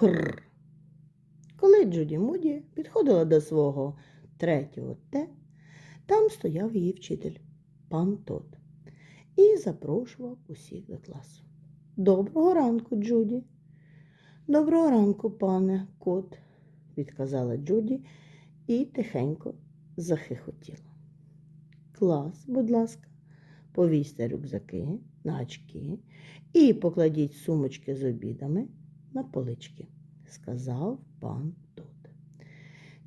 Гррр. Коли Джуді Муді підходила до свого третього Т, там стояв її вчитель, пан Тот, і запрошував усіх до класу. Доброго ранку, Джуді. Доброго ранку, пане кот, відказала Джуді і тихенько захихотіла. Клас, будь ласка, повісьте рюкзаки на очки і покладіть сумочки з обідами на полички, сказав пан Тот.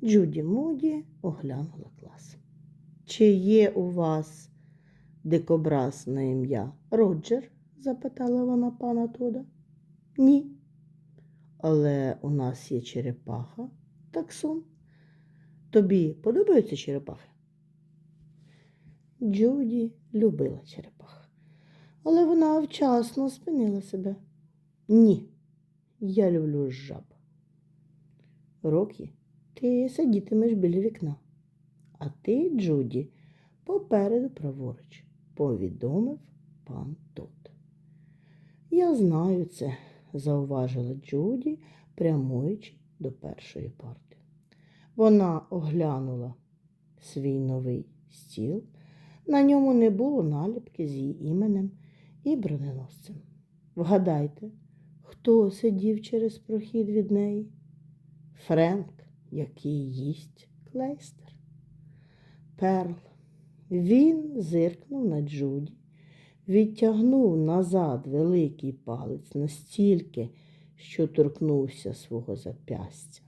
Джуді Муді оглянула клас. Чи є у вас дикобраз на ім'я Роджер? запитала вона пана Тода. Ні. Але у нас є черепаха, таксон. Тобі подобаються черепахи? Джуді любила черепах, але вона вчасно спинила себе. Ні, я люблю жаб. Рокі, ти сидітимеш біля вікна, а ти, Джуді, попереду праворуч, повідомив пан Тот. Я знаю це, зауважила Джуді, прямуючи до першої парти. Вона оглянула свій новий стіл. На ньому не було наліпки з її іменем і броненосцем. Вгадайте, хто сидів через прохід від неї? Френк, який їсть клейстер. Перл. Він зиркнув на Джуді, відтягнув назад великий палець настільки, що торкнувся свого запястя.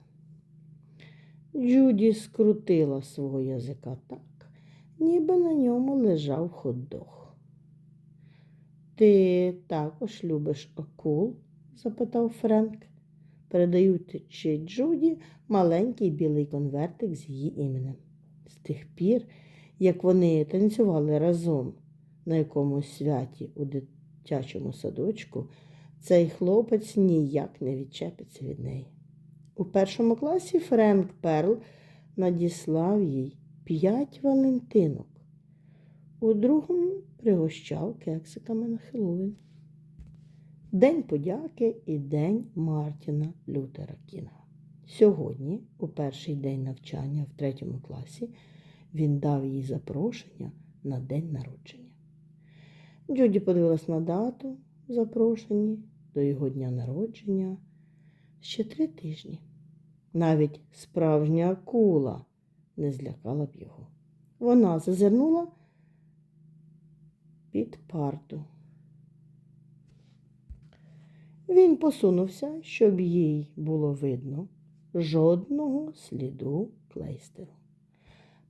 Джуді скрутила свого язика так, ніби на ньому лежав хот-дог. Ти також любиш акул? Запитав Френк, передаючи Джуді маленький білий конвертик з її іменем. З тих пір, як вони танцювали разом на якомусь святі у дитячому садочку, цей хлопець ніяк не відчепиться від неї. У першому класі Френк Перл надіслав їй п'ять валентинок, у другому пригощав кексиками на Хеллоуін. День подяки і День Мартіна Лютера Кінга. Сьогодні, у перший день навчання в третьому класі, він дав їй запрошення на день народження. Джуді подивилась на дату в запрошенні до його дня народження ще три тижні. Навіть справжня акула не злякала б його. Вона зазирнула під парту. Він посунувся, щоб їй було видно жодного сліду клейстеру.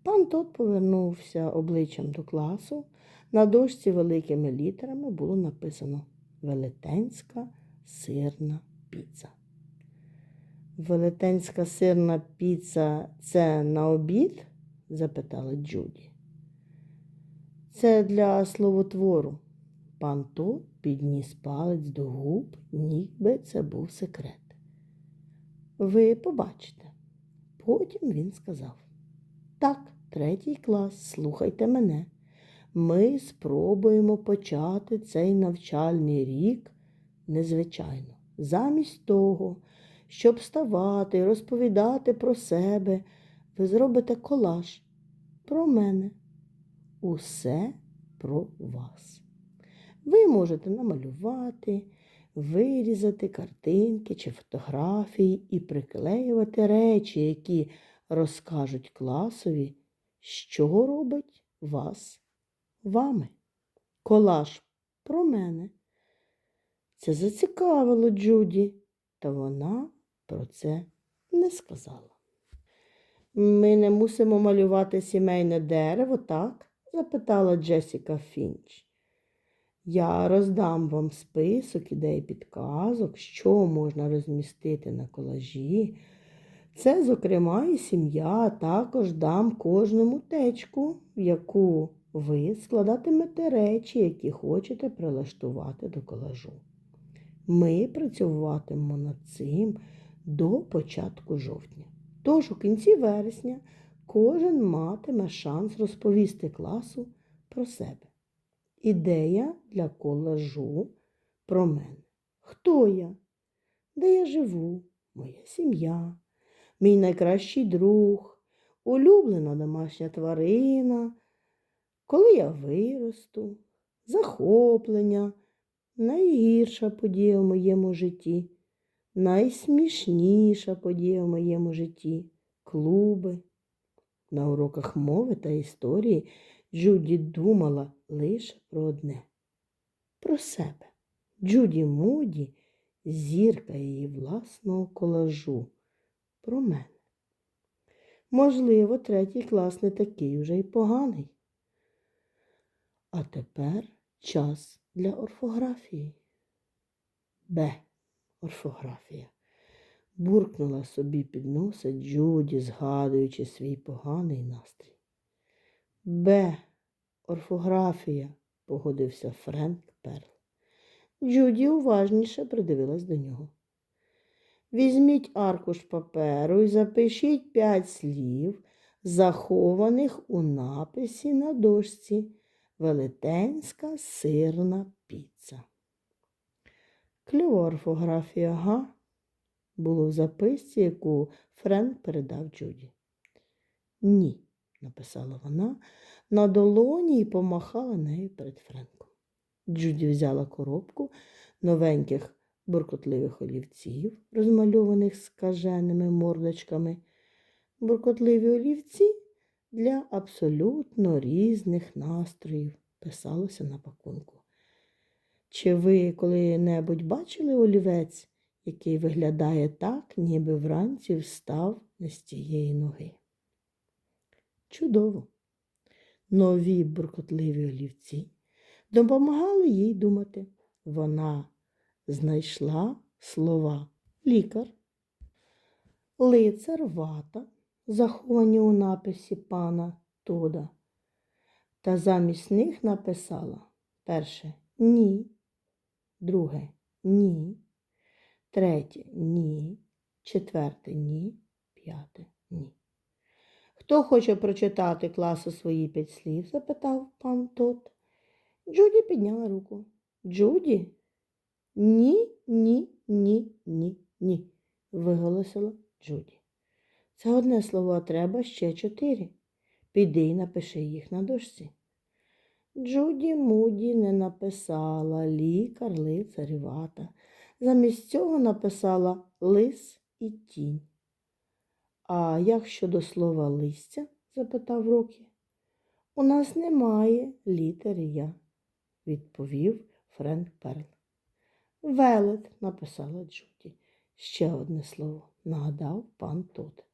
Пан тот повернувся обличчям до класу. На дошці великими літерами було написано Велетенська сирна піца. Велетенська сирна піца це на обід? запитала Джуді. Це для словотвору. Пан Тот підніс палець до губ, ніби це був секрет. Ви побачите. Потім він сказав: Так, третій клас, слухайте мене. Ми спробуємо почати цей навчальний рік незвичайно. Замість того, щоб вставати і розповідати про себе, ви зробите колаж про мене. Усе про вас. Ви можете намалювати, вирізати картинки чи фотографії і приклеювати речі, які розкажуть класові, що робить вас вами. Колаж про мене. Це зацікавило Джуді, та вона про це не сказала. Ми не мусимо малювати сімейне дерево, так? запитала Джесіка Фінч. Я роздам вам список ідей підказок, що можна розмістити на колажі. Це, зокрема, і сім'я, також дам кожному течку, в яку ви складатимете речі, які хочете прилаштувати до колажу. Ми працюватимемо над цим до початку жовтня. Тож у кінці вересня кожен матиме шанс розповісти класу про себе. Ідея для колажу про мене. Хто я? Де я живу? моя сім'я, мій найкращий друг, улюблена домашня тварина, коли я виросту, захоплення, найгірша подія в моєму житті, найсмішніша подія в моєму житті, клуби. На уроках мови та історії Джуді думала лише про одне про себе. Джуді Муді зірка її власного колажу. Про мене. Можливо, третій клас не такий уже й поганий. А тепер час для орфографії. Б. Орфографія. Буркнула собі під носа Джуді, згадуючи свій поганий настрій. Б. Орфографія, погодився Френк Перл. Джуді уважніше придивилась до нього. Візьміть аркуш паперу і запишіть п'ять слів, захованих у написі на дошці Велетенська сирна піца. Кльова орфографія, га? було в записці, яку Френк передав Джуді. Ні, написала вона на долоні і помахала нею перед Френком. Джуді взяла коробку новеньких буркотливих олівців, розмальованих скаженими мордочками. Буркотливі олівці для абсолютно різних настроїв, писалося на пакунку. Чи ви коли-небудь бачили олівець, який виглядає так, ніби вранці встав не з тієї ноги? Чудово! Нові буркотливі олівці допомагали їй думати. Вона знайшла слова лікар, лицар вата, заховані у написі пана Тода. Та замість них написала перше ні, друге ні, третє ні, четверте ні, п'яте ні. Хто хоче прочитати класу свої п'ять слів? запитав пан Тот. Джуді підняла руку. Джуді? Ні, ні, ні, ні, ні, виголосила Джуді. Це одне слово, а треба ще чотири. Піди й напиши їх на дошці. Джуді Муді не написала лікар, лицар і. Замість цього написала лис і тінь. А як щодо слова листя? запитав Рокі. У нас немає літери я, відповів Френк Перл. Велет, написала Джуді. Ще одне слово, нагадав пан Тот.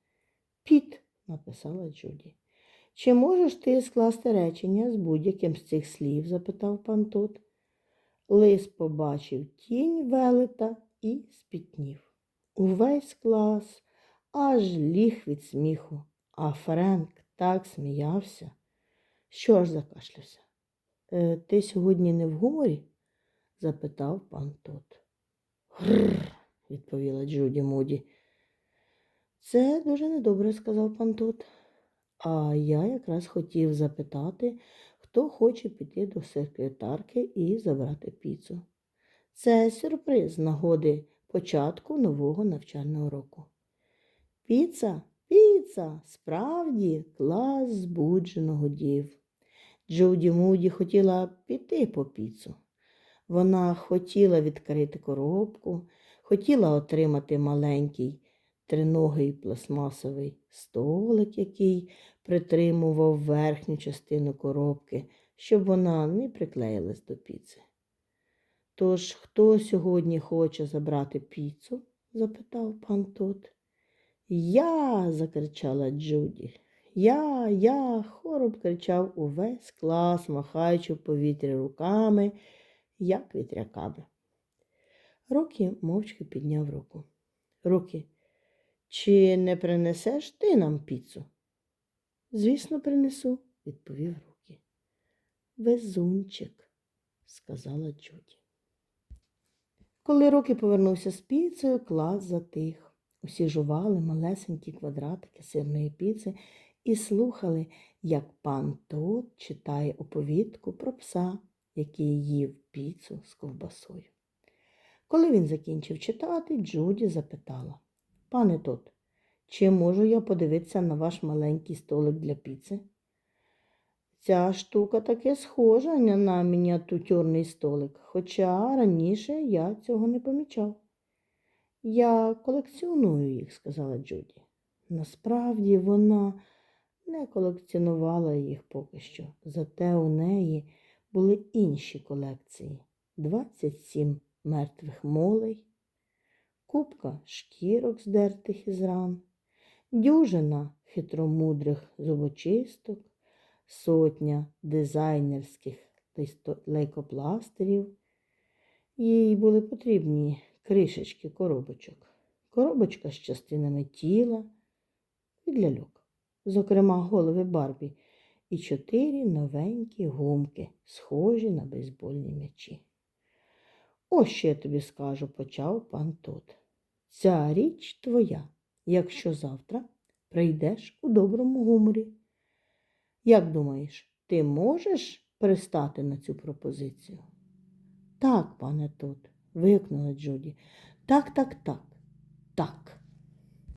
Піт, написала Джуді. Чи можеш ти скласти речення з будь-яким з цих слів? запитав пан Тот. Лис побачив тінь велета і спітнів. Увесь клас аж ліг від сміху, а Френк так сміявся. Що ж закашлявся? Е, ти сьогодні не в гуморі? запитав пан Тот. Гррр, відповіла Джуді Муді. Це дуже недобре, сказав пан Тот. А я якраз хотів запитати, хто хоче піти до секретарки і забрати піцу. Це сюрприз нагоди початку нового навчального року. Піца, піца, справді клас збуджено гудів. Джуді Муді хотіла піти по піцу. Вона хотіла відкрити коробку, хотіла отримати маленький триногий пластмасовий столик, який притримував верхню частину коробки, щоб вона не приклеїлась до піци. Тож, хто сьогодні хоче забрати піцу? запитав пан Тот. Я. закричала Джуді. Я, я, хором кричав увесь клас, махаючи в повітрі руками, як вітряками. Рокі мовчки підняв руку. Рокі, чи не принесеш ти нам піцу? Звісно, принесу, відповів Рокі. Везунчик, сказала Джуді. Коли Рокі повернувся з піцею, клас затих. Усі жували малесенькі квадратики сирної піци і слухали, як пан Тот читає оповідку про пса, який їв піцу з ковбасою. Коли він закінчив читати, Джуді запитала пане тот, чи можу я подивитися на ваш маленький столик для піци? Ця штука таки схожа на мініатюрний столик, хоча раніше я цього не помічав. Я колекціоную їх, сказала Джуді. Насправді вона не колекціонувала їх поки що, зате у неї були інші колекції: 27 мертвих молей, купка шкірок, здертих із ран, дюжина хитромудрих зубочисток, сотня дизайнерських лейкопластирів. Їй були потрібні кришечки коробочок, коробочка з частинами тіла і ляльок, зокрема голови Барбі, і чотири новенькі гумки, схожі на бейсбольні м'ячі. Ось що я тобі скажу, почав пан Тот. Ця річ твоя, якщо завтра прийдеш у доброму гуморі. Як думаєш, ти можеш пристати на цю пропозицію? Так, пане Тот, вигукнула Джуді. Так, так, так, так.